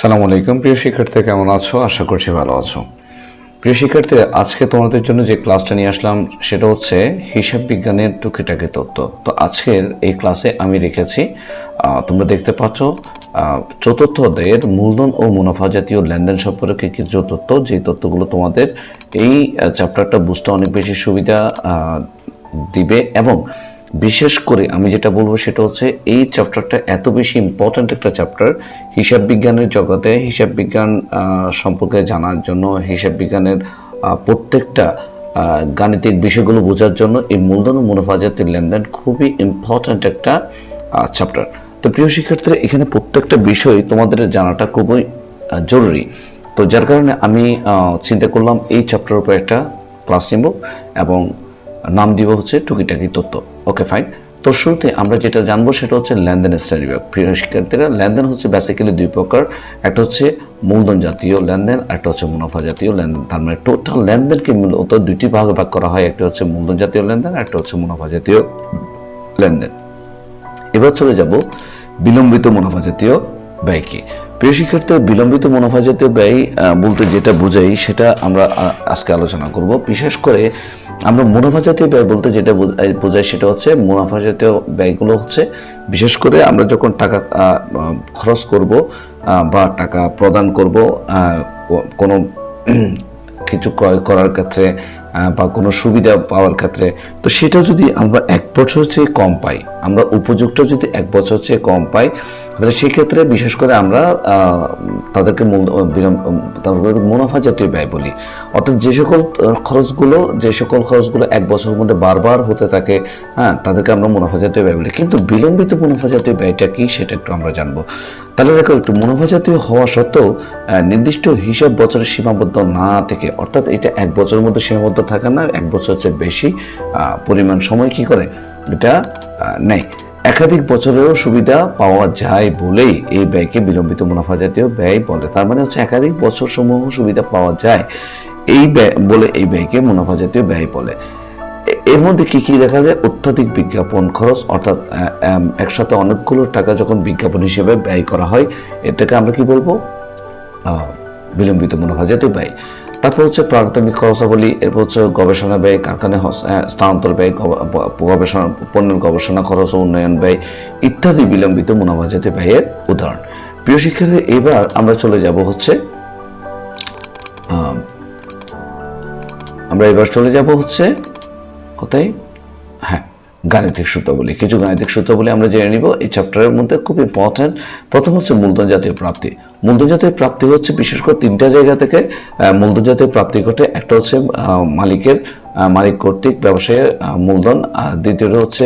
সালাম আলাইকুম, প্রিয় শিক্ষার্থী, কেমন আছো? আশা করছি ভালো আছো। প্রিয় শিক্ষার্থী, আজকে তোমাদের জন্য যে ক্লাসটা নিয়ে আসলাম, সেটা হচ্ছে হিসাব বিজ্ঞানের টুকিটাকি তত্ত্ব। তো আজকের এই ক্লাসে আমি রেখেছি তোমরা দেখতে পাচ্ছ চতুর্থ অধ্যায়ের মূলধন ও মুনাফা জাতীয় লেনদেন সম্পর্কে কিছু তথ্য যে তথ্যগুলো তোমাদের এই চ্যাপ্টারটা বুঝতে অনেক বেশি সুবিধা দিবে এবং বিশেষ করে আমি যেটা বলব সেটা হচ্ছে এই চ্যাপ্টারটা এত বেশি ইম্পর্ট্যান্ট একটা চ্যাপ্টার হিসাব বিজ্ঞানের জগতে, হিসাব বিজ্ঞান সম্পর্কে জানার জন্য, হিসাব বিজ্ঞানের প্রত্যেকটা গাণিতিক বিষয়গুলো বোঝার জন্য এই মূলধন ও মুনাফা জাতীয় লেনদেন খুবই ইম্পর্ট্যান্ট একটা চ্যাপ্টার তো প্রিয় শিক্ষার্থীরা, এখানে প্রত্যেকটা বিষয় তোমাদের জানাটা খুবই জরুরি। তো যার কারণে আমি চিন্তা করলাম এই চ্যাপ্টারের উপর একটা ক্লাস নেব এবং নাম দিব হচ্ছে টুকিটাকি তত্ত্ব ওকে ফাইন তো শুরুতে আমরা যেটা জানব সেটা হচ্ছে লেনদেনের স্টাডি বিভাগ। প্রিয় শিক্ষার্থীরা, লেনদেন হচ্ছে বেসিক্যালি দুই প্রকার। একটা হচ্ছে মূলধন জাতীয় লেনদেন একটা হচ্ছে মুনাফা জাতীয় লেনদেন। তার মানে টোটাল লেনদেনকে মূলত দুইটি ভাগে ভাগ করা হয়। একটা হচ্ছে মূলধন জাতীয় লেনদেন একটা হচ্ছে মুনাফা জাতীয় লেনদেন। এবার চলে যাব বিলম্বিত মুনাফা জাতীয় ব্যয় কি প্রিয় শিক্ষার্থী বিলম্বিত মুনাফা জাতীয় ব্যয় বলতে যেটা বোঝাই সেটা আমরা আজকে আলোচনা করব। বিশেষ করে আমরা মুনাফা জাতীয় ব্যয় বলতে যেটা বোঝ- বোঝাই সেটা হচ্ছে মুনাফা জাতীয় ব্যয়গুলো হচ্ছে, বিশেষ করে আমরা যখন টাকা খরচ করব বা টাকা প্রদান করব কোনো কিছু ক্রয় করার ক্ষেত্রে বা কোনো সুবিধা পাওয়ার ক্ষেত্রে, তো সেটা যদি আমরা এক বছর চেয়ে কম পাই, আমরা উপযুক্ত যদি এক বছর চেয়ে কম পাই সেক্ষেত্রে বিশেষ করে আমরা তাদেরকে মূল- তাদেরকে মুনাফা জাতীয় ব্যয় বলি। অর্থাৎ যে সকল খরচগুলো, যে সকল খরচগুলো এক বছরের মধ্যে বারবার হতে থাকে হ্যাঁ তাদেরকে আমরা মুনাফা জাতীয় ব্যয় বলি। কিন্তু বিলম্বিত মুনাফা জাতীয় ব্যয়টা কি, সেটা একটু আমরা জানব। তাহলে দেখো, একটু মুনাফা জাতীয় হওয়া সত্ত্বেও নির্দিষ্ট হিসাব বছরের সীমাবদ্ধ না থেকে, অর্থাৎ এটা এক বছরের মধ্যে সীমাবদ্ধ থাকে না, এক বছর চেয়ে বেশি পরিমাণ সময় কি করে? এটা নেয় একাধিক বছরেও সুবিধা পাওয়া যায় বলেই এই ব্যয়কে বিলম্বিত মুনাফা জাতীয় ব্যয় বলে। তার মানে হচ্ছে একাধিক বছর সমূহ সুবিধা পাওয়া যায় এই ব্যয় বলে এই ব্যয়কে মুনাফা জাতীয় ব্যয় বলে। এর মধ্যে কি কি দেখা যায়? অত্যাধিক বিজ্ঞাপন খরচ, অর্থাৎ একসাথে অনেকগুলো টাকা যখন বিজ্ঞাপন হিসেবে ব্যয় করা হয়, এটাকে আমরা কি বলব? বিলম্বিত মুনাফা জাতীয় ব্যয়। তারপর হচ্ছে প্রাথমিক খরচাবলী এরপর হচ্ছে গবেষণা ব্যয় আহ, স্থানান্তর ব্যয় গবেষণা পণ্যের গবেষণা খরচ উন্নয়ন ব্যয় ইত্যাদি বিলম্বিত মুনাফা জাতীয় ব্যয়ের উদাহরণ। প্রিয় শিক্ষার্থী এবার আমরা চলে যাব হচ্ছে আমরা এবার চলে যাব হচ্ছে কোথায়? হ্যাঁ গাণিতিক সূত্রাবলী কিছু গাণিতিক সূত্রাবলী আমরা জেনে নিব, এই চ্যাপ্টারের মধ্যে খুব ইম্পর্ট্যান্ট প্রথম হচ্ছে মূলধন জাতীয় প্রাপ্তি। মূলধন জাতীয় প্রাপ্তি হচ্ছে বিশেষ করে তিনটা জায়গা থেকে মূলধন জাতীয় প্রাপ্তি ঘটে। একটা হচ্ছে মালিকের মালিক কর্তৃক ব্যবসায়ের মূলধন। আর দ্বিতীয়টা হচ্ছে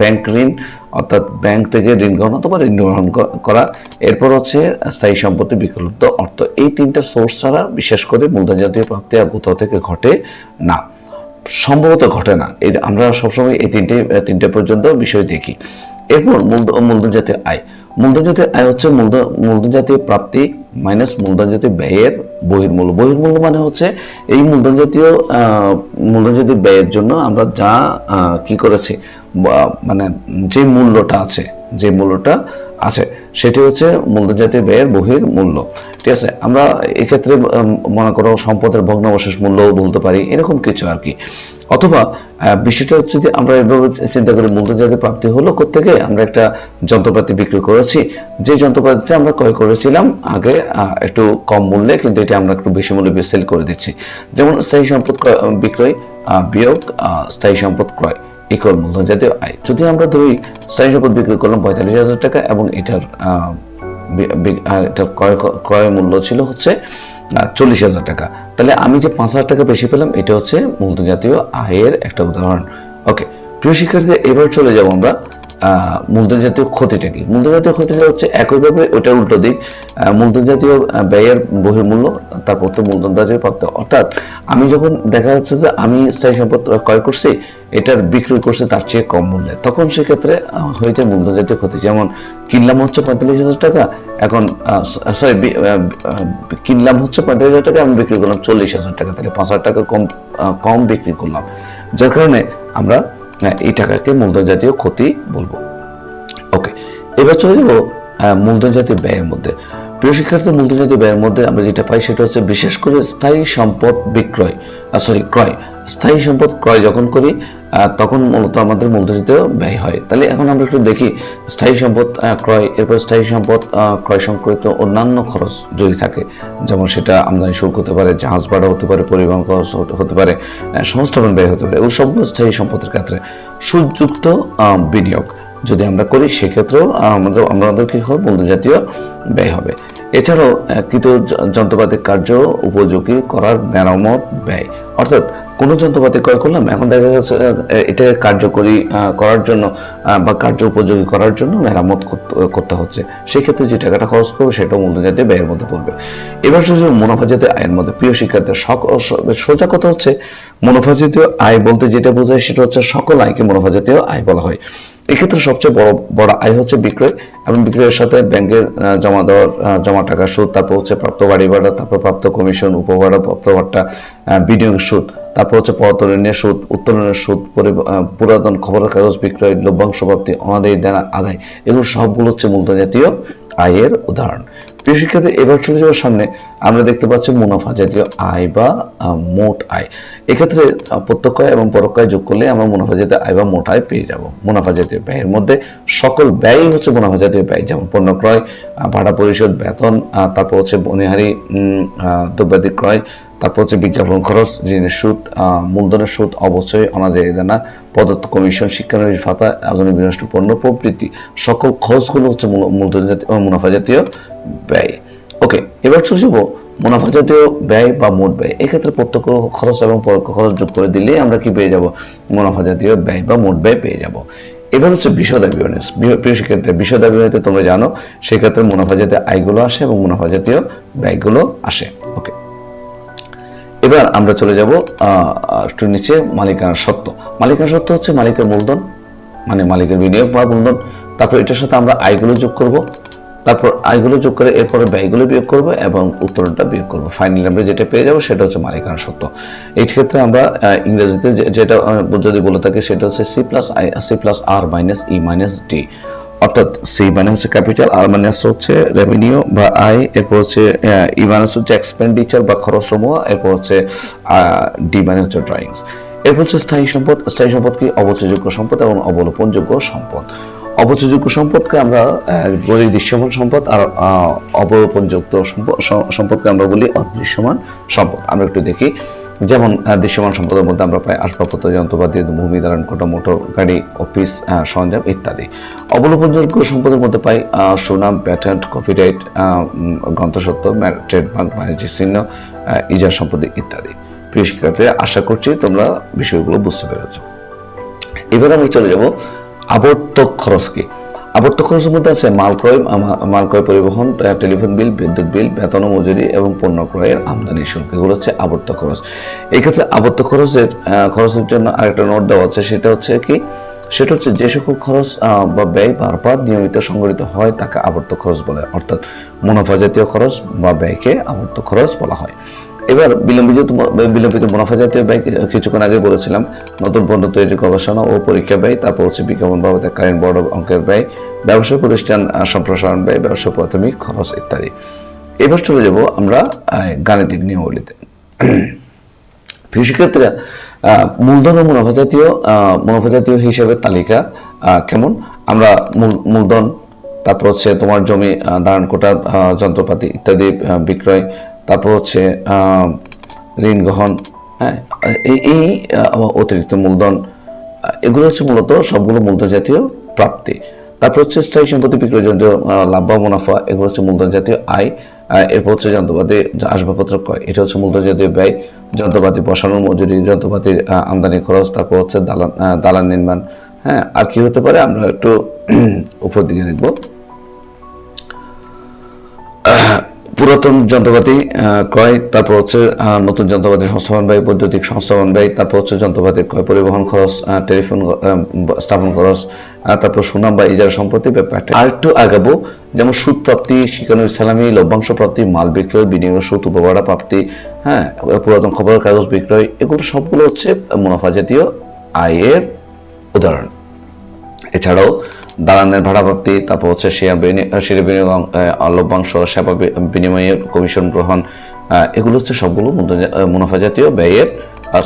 ব্যাংক ঋণ, অর্থাৎ ব্যাংক থেকে ঋণ গ্রহণ অথবা ঋণ গ্রহণ করা। এরপর হচ্ছে, স্থায়ী সম্পত্তি বিকল্প অর্থ। এই তিনটা সোর্স ছাড়া বিশেষ করে মূলধন জাতীয় প্রাপ্তি আর কোথাও থেকে ঘটে না। সম্ভবত ঘটে না। এই আমরা সবসময় এই তিনটে তিনটে পর্যন্ত বিষয় দেখি। এরপর মূলধ- মূলধন জাতীয় আয়। মূলধন জাতীয় আয় হচ্ছে মূলধন মূলধন জাতীয় প্রাপ্তি মাইনাস মূলধন জাতীয় ব্যয়ের বহির্মূল্য। বহির্মূল্য মানে হচ্ছে এই মূলধন জাতীয় মূলধন জাতীয় ব্যয়ের জন্য আমরা যা কি করেছি মানে যে মূল্যটা আছে, যে মূল্যটা আছে সেটি হচ্ছে মূলধন জাতীয় ব্যয়ের বহির মূল্য। ঠিক আছে? আমরা এক্ষেত্রে মনে করো সম্পদের ভগ্নাবশেষ মূল্যও বলতে পারি, এরকম কিছু আর কি। অথবা বিষয়টা হচ্ছে যে আমরা এভাবে চিন্তা করি মূলধন জাতীয় প্রাপ্তি হলো কোথেকে আমরা একটা যন্ত্রপাতি বিক্রি করেছি। যে যন্ত্রপাতিটা আমরা ক্রয় করেছিলাম, আগে একটু কম মূল্যে, কিন্তু এটা আমরা একটু বেশি মূল্যে সেল করে দিচ্ছি। যেমন স্থায়ী সম্পদ বিক্রয় বিয়োগ স্থায়ী সম্পদ ক্রয়। ইকুয়াল মূলধন জাতীয় আয়। যদি আমরা ধরি, স্থায়ী সম্পদ বিক্রি করলাম পঁয়তাল্লিশ হাজার টাকা এবং এটার এটার ক্রয় ক্রয় মূল্য ছিল হচ্ছে চল্লিশ হাজার টাকা। তাহলে আমি যে পাঁচ হাজার টাকা বেশি পেলাম, এটা হচ্ছে মূলধন জাতীয় আয়ের একটা উদাহরণ। ওকে প্রিয় শিক্ষার্থী, এবার চলে যাব আমরা মূলধন জাতীয় ক্ষতিটা কি? মূলধন জাতীয় ক্ষতিটা হচ্ছে একইভাবে ওটার উল্টো দিক। মূলধন জাতীয় ব্যয়ের বহির্মূল্য, তারপর তো মূলধন জাতীয় প্রাপ্ত। অর্থাৎ আমি যখন দেখা যাচ্ছে যে আমি স্থায়ী সম্পদ ক্রয় করছি, এটার বিক্রি করছে তার চেয়ে কম মূল্যে, তখন সেক্ষেত্রে হয়েছে মূলধন জাতীয় ক্ষতি। যেমন কিনলাম হচ্ছে পঁয়তাল্লিশ হাজার টাকা, এখন সরি কিনলাম হচ্ছে পঁয়তাল্লিশ হাজার টাকা, আমি বিক্রি করলাম চল্লিশ হাজার টাকা, তাহলে পাঁচ হাজার টাকা কম কম বিক্রি করলাম। যার কারণে আমরা এই টাকাকে মূলধন জাতীয় ক্ষতি বলব। ওকে এবার চলে যাব মূলধন জাতীয় ব্যয়ের মধ্যে। প্রিয় শিক্ষার্থী মূলধনজাতীয় ব্যয়ের মধ্যে আমরা যেটা পাই সেটা হচ্ছে বিশেষ করে স্থায়ী সম্পদ বিক্রয় সরি ক্রয়। স্থায়ী সম্পদ ক্রয় যখন করি তখন মূলত আমাদের মূলধনজাতীয় ব্যয় হয়। তাহলে এখন আমরা একটু দেখি, স্থায়ী সম্পদ ক্রয়, এরপর স্থায়ী সম্পদ ক্রয় সংক্রান্ত অন্যান্য খরচ যদি থাকে, যেমন সেটা আমদানি শুল্ক হতে পারে, জাহাজ ভাড়া হতে পারে, পরিবহন খরচ হতে- পারে সংস্থাপন ব্যয় হতে পারে, এগুলো সবগুলো স্থায়ী সম্পদের ক্ষেত্রে সুযুক্ত বিনিয়োগ। যদি আমরা করি, সেক্ষেত্রেও আমাদের আমাদের কি হবে? মূলধন জাতীয় ব্যয় হবে। এছাড়াও কৃত য- যন্ত্রপাতি কার্য উপযোগী করার মেরামত ব্যয়। অর্থাৎ, কোনো যন্ত্রপাতি ক্রয় করলাম, এখন দেখা যাচ্ছে এটা কার্যকরী করার জন্য বা কার্য উপযোগী করার জন্য মেরামত করতে- হচ্ছে। সেক্ষেত্রে যে টাকাটা খরচ করবে, সেটাও মূলধন জাতীয় ব্যয়ের মধ্যে পড়বে। এবার শুধু মুনাফা জাতীয় আয়ের মধ্যে। প্রিয় শিক্ষার্থীর, সক- স- সোজা কথা হচ্ছে, মুনাফা জাতীয় আয় বলতে যেটা বোঝায়, সেটা হচ্ছে সকল আয়কে মুনাফা জাতীয় আয় বলা হয়। এক্ষেত্রে সবচেয়ে বড় বড় আয় হচ্ছে বিক্রয় এবং বিক্রয়ের সাথে ব্যাংকে জমা দেওয়ার জমা টাকা সুদ, তারপর হচ্ছে প্রাপ্ত বাড়ি ভাড়া, তারপর প্রাপ্ত কমিশন উপভাড়া, প্রাপ্ত ভাড়া বিনিয়োগ সুদ, তারপর হচ্ছে পরতরণের সুদ, উত্তোলনের সুদ, পরি- পুরাতন খবরের কাগজ বিক্রয়, লভ্যাংশ প্রাপ্তি, অনাদায়ী দেনা আদায়, এগুলো সবগুলো হচ্ছে মূলধন জাতীয় আয়ের উদাহরণ। শিক্ষার্থী, এবার চলে যাওয়ার সামনে আমরা দেখতে পাচ্ছি মুনাফা, জাতীয় আয় বা মোট আয়। এক্ষেত্রে প্রত্যক্ষ আয় এবং পরোক্ষ আয় যোগ করলে আমরা মুনাফা জাতীয় আয় বা মোট আয় পেয়ে যাব। মুনাফা জাতীয় ব্যয়ের মধ্যে সকল ব্যয়ই হচ্ছে মুনাফা জাতীয় ব্যয়, যেমন পণ্য ক্রয় ভাড়া পরিশোধ, বেতন তারপর হচ্ছে বনিহারি দ্রব্যাদি ক্রয় তারপর হচ্ছে বিজ্ঞাপন খরচ, ঋণের সুদ মূলধনের সুদ অবশ্যই অনাদায়ী দেনা পদার্থ কমিশন শিক্ষানবিশ ভাতা আগামী বিনষ্ট পণ্য, প্রবৃত্তি, সকল খরচগুলো হচ্ছে মূলধন জাতীয় মুনাফা জাতীয় ব্যয়। ওকে এবার যাব মুনাফা জাতীয় ব্যয় বা মোট ব্যয়। এক্ষেত্রে প্রত্যক্ষ খরচ এবং পরোক্ষ খরচ যোগ করে দিলে আমরা কি পেয়ে যাব? মুনাফা জাতীয় ব্যয় বা মোট ব্যয় পেয়ে যাব। এবার হচ্ছে বিশদা বিবরণী বি- প্রিয় শিক্ষার্থী বিশদা বিবরণীতে তোমরা জানো, সেক্ষেত্রে মুনাফা জাতীয় আয়গুলো আসে এবং মুনাফা জাতীয় ব্যয়গুলো আসে। এবার আমরা চলে যাব একটু নিচে মালিকানার সত্ত্ব মালিকানার সত্ত্ব হচ্ছে মালিকের মূলধন মানে মালিকের বিনিয়োগ বা মূলধন। তারপর এটার সাথে আমরা আয়গুলো যোগ করব। তারপর আয়গুলো যোগ করে এরপরে ব্যয়গুলো বিয়োগ করব এবং উত্তরণটা বিয়োগ করব। ফাইনালি আমরা যেটা পেয়ে যাব সেটা হচ্ছে মালিকানার সত্ত্ব এই ক্ষেত্রে আমরা ইংরেজিতে যেটা যদি বলে থাকি সেটা হচ্ছে C plus I C plus R minus E minus D অর্থাৎ সি মানে হচ্ছে ক্যাপিটাল, আর মানে হচ্ছে রেভিনিউ বা আয়, এরপর হচ্ছে ই মানে হচ্ছে এক্সপেন্ডিচার বা খরচ সমূহ এরপর হচ্ছে ডি মানে হচ্ছে ড্রয়িংস এরপর হচ্ছে স্থায়ী সম্পদ স্থায়ী সম্পদ কি? অবচয়যোগ্য সম্পদ এবং অবলোপনযোগ্য সম্পদ। অবচয়যোগ্য সম্পদকে আমরা বলি দৃশ্যমান সম্পদ, আর সম্পদ সম্পদকে আমরা বলি অদৃশ্যমান সম্পদ। আমরা একটু দেখি। যেমন দৃশ্যমান সম্পদের মধ্যে আমরা পাই আসবাবপত্র, যন্ত্রপাতি, ভূমি ধারণ করা মোটর, গাড়ি, অফিস সরঞ্জাম ইত্যাদি। অবলোপনযোগ্য সম্পদের মধ্যে পাই সুনাম প্যাটেন্ট কপিরাইট গ্রন্থসত্ত্ব ট্রেডমার্ক বাণিজ্যিক চিহ্ন ইজার সম্পত্তি ইত্যাদি। প্রিয় শিক্ষার্থী আশা করছি তোমরা বিষয়গুলো বুঝতে পেরেছ। এবার আমি চলে যাব, আবর্তক খরচ কি? আবর্তক খরচের মধ্যে আছে মাল ক্রয় মাল ক্রয় পরিবহন টেলিফোন বিল, বিদ্যুৎ বিল, বেতন ও মজুরি এবং পণ্য ক্রয়ের আমদানি শুল্ক। এগুলো হচ্ছে আবর্ত খরচ। এই ক্ষেত্রে আবর্তক খরচের খরচের জন্য আরেকটা নোট দেওয়া আছে, সেটা হচ্ছে কি, সেটা হচ্ছে যে সকল খরচ বা ব্যয় বারবার নিয়মিত সংগঠিত হয়, তাকে আবর্ত খরচ বলে। অর্থাৎ মুনাফা জাতীয় খরচ বা ব্যয়কে আবর্ত খরচ বলা হয়। এবার বিলম্বিত বিলম্বিত মুনাফা জাতীয় ব্যয় কিছুক্ষণ আগে বলেছিলাম নতুন পণ্য তৈরি গবেষণা ও পরীক্ষা ব্যয় তারপর হচ্ছে বিজ্ঞাপন বাবদ কারেন্ট বড় অঙ্কের ব্যয় ব্যবসায় প্রতিষ্ঠান সম্প্রসারণ ব্যয় ব্যবসা প্রাথমিক খরচ ইত্যাদি। এবার চলে যাব আমরা গাণিতিক নিয়মাবলীতে। আহ, মূলধন ও মুনাফা জাতীয় মুনাফা জাতীয় হিসাবের তালিকা কেমন? আমরা মূলধন তারপর হচ্ছে তোমার জমি ধারণ কোটা যন্ত্রপাতি ইত্যাদি বিক্রয় তারপর হচ্ছে ঋণ গ্রহণ হ্যাঁ এই অতিরিক্ত মূলধন এগুলো হচ্ছে মূলত সবগুলো মূলধন জাতীয় প্রাপ্তি। তারপর হচ্ছে স্থায়ী সম্পত্তি বিক্রয় জাতীয় লাভ বা মুনাফা, এগুলো হচ্ছে মূলধন জাতীয় আয় এরপর হচ্ছে যন্ত্রপাতি আসবাবপত্র ক্রয়, এটা হচ্ছে মূলধন জাতীয় ব্যয়, যন্ত্রপাতি বসানোর মজুরি, যন্ত্রপাতির আমদানি খরচ, তারপর হচ্ছে দালান দালান নির্মাণ হ্যাঁ আর কি হতে পারে আমরা একটু উপর দিকে দেখব। পুরাতন যন্ত্রপাতি ক্রয়, তারপর হচ্ছে নতুন যন্ত্রপাতি সংস্থাপন ব্যয়, বৈদ্যুতিক সংস্থাপন ব্যয়, তারপর হচ্ছে যন্ত্রপাতি ক্রয় পরিবহন খরচ টেলিফোন স্থাপন খরচ তারপর সুনাম বা ইজারা সম্পত্তি ব্যাপারটা আর একটু আগাবো, যেমন সুদ প্রাপ্তি শিকানু ইসলামী, লভ্যাংশ প্রাপ্তি, মাল বিক্রয়, বিনিয়োগ, সুদ, উপভাড়া প্রাপ্তি হ্যাঁ পুরাতন খবরের কাগজ বিক্রয়, এগুলো সবগুলো হচ্ছে মুনাফা জাতীয় আয়ের উদাহরণ। এছাড়াও দালানের ভাড়াপ্রাপ্তি তারপর হচ্ছে শেয়ার শেয়ার বিনিয়োগ লভ্যাংশ সেবা বিনিময়ের কমিশন গ্রহণ এগুলো হচ্ছে সবগুলো মুনাফা জাতীয় ব্যয়ের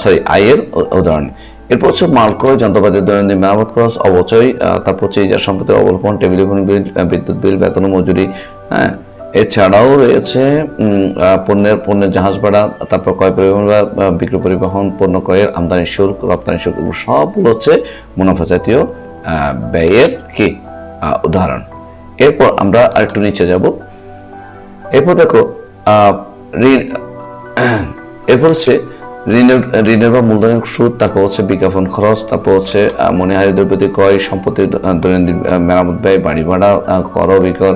সরি আয়ের উদাহরণ। এরপর হচ্ছে মাল ক্রয় যন্ত্রপাতির দৈনন্দিন মেরামত খরচ, অবচয় তারপর হচ্ছে ইজার সম্পত্তির অবলম্বন টেলিফোন বিল বিদ্যুৎ বিল, বেতন মজুরি হ্যাঁ? এছাড়াও রয়েছে পণ্যের পণ্যের জাহাজ ভাড়া, তারপর ক্রয় পরিবহন বা বিক্রয় পরিবহন, পণ্য ক্রয়ের আমদানি শুল্ক, রপ্তানি শুল্ক সবগুলো হচ্ছে মুনাফা জাতীয় ব্যয়ের কি? উদাহরণ। এরপর আমরা আরেকটু নিচে যাব। এরপর দেখো ঋণ, এরপর হচ্ছে ঋণের বা মূলধনের সুদ, তারপর হচ্ছে বিজ্ঞাপন খরচ, তারপর হচ্ছে মনিহারি দ্রব্যতি ক্রয়, সম্পত্তি দৈনন্দিন মেরামত ব্যয়, বাড়ি ভাড়া কর, বিকর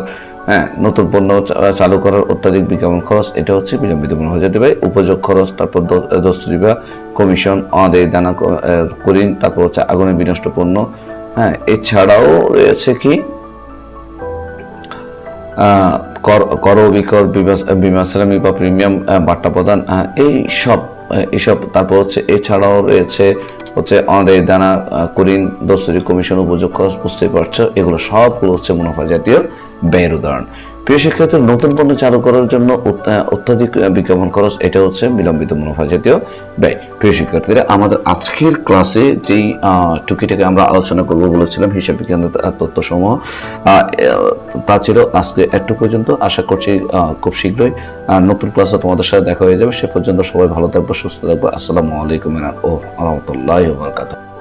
হ্যাঁ নতুন পণ্য চালু করার অত্যাধিক বিজ্ঞাপন খরচ, এটা হচ্ছে বিলম্বিত মনে হয়ে যেতে পারে। উপযোগ খরচ, তারপর দস্তুরি বা কমিশন অদেয় দানা করিন, তারপর হচ্ছে আগুনে বিনষ্ট পণ্য হ্যাঁ এছাড়াও রয়েছে কি? কর কর বিকর বিমাশ্রামী বিমা বা প্রিমিয়াম বাট্টা প্রদান এই সব এসব, তারপর হচ্ছে এছাড়াও রয়েছে হচ্ছে আমাদের দানা করিন, দস্তরি কমিশন, উপযোগ খরচ, বুঝতেই পারছ, এগুলো সবগুলো হচ্ছে মুনাফা জাতীয় ব্যয়ের উদাহরণ। প্রিয় শিক্ষার্থী নতুন পণ্য চালু করার জন্য অত্যাধিক বিজ্ঞাপন খরচ এটা হচ্ছে বিলম্বিত মুনাফা জাতীয় ব্যয়। প্রিয় শিক্ষার্থীরা আমাদের আজকের ক্লাসে যেই টুকিটাকে আমরা আলোচনা করব বলেছিলাম হিসাব বিজ্ঞানের আহ, তথ্যসমূহ তা ছিল আজকে একটু পর্যন্ত। আশা করছি খুব শীঘ্রই নতুন ক্লাসে তোমাদের সাথে দেখা হয়ে যাবে। সে পর্যন্ত সবাই ভালো থাকব সুস্থ থাকব। আসসালামু আলাইকুম রহমতুল্লাহ বারকাতুহ।